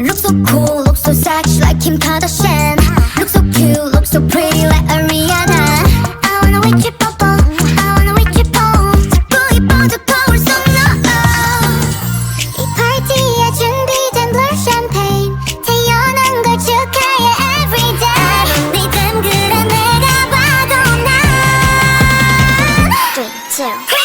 Look so cool, look so sexy like Kim Kardashian. Look so cute, look so pretty like Ariana. I wanna wake you up oh, I wanna wake you up. 보이 뻗어 거울 속 너이 파티에 준비된 blue champagne 태어난 걸 축하해 everyday 네 닮그런 내가 봐도 난. 3, 2, 1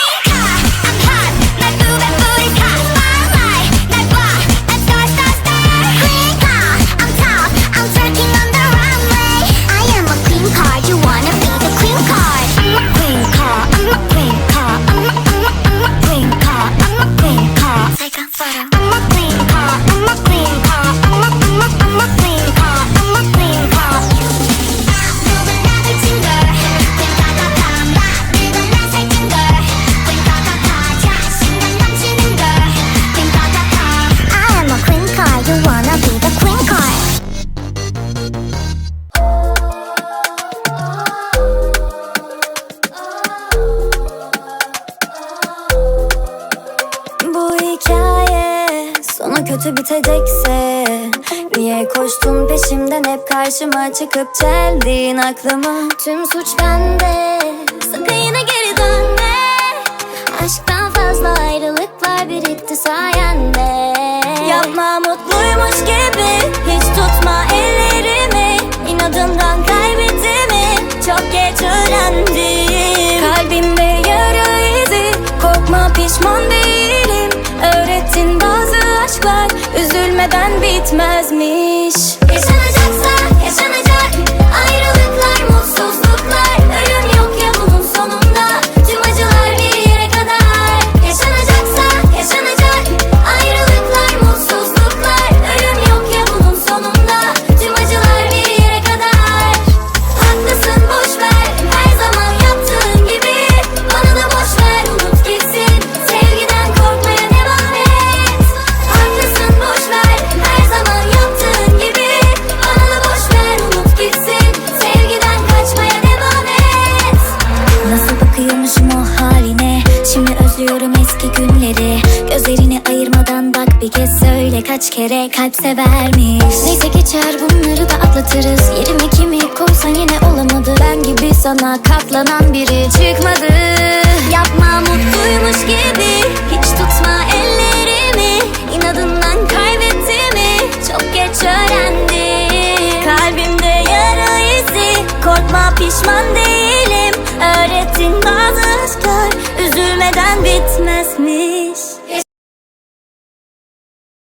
sonu kötü bitecekse Niye koştun peşimden? Hep karşıma çıkıp çeldin aklımı. Tüm suç bende Sakın yine geri dönme. Aşktan fazla ayrılıklar birikti sayende. Yapma mutluymuş gibi Üzülmeden bitmezmiş bir kez söyle Kaç kere kalp severmiş. Neyse geçer bunları da atlatırız. Yerime kimi koysan yine olamadı. Ben gibi sana katlanan biri çıkmadı. Yapma mutluymuş gibi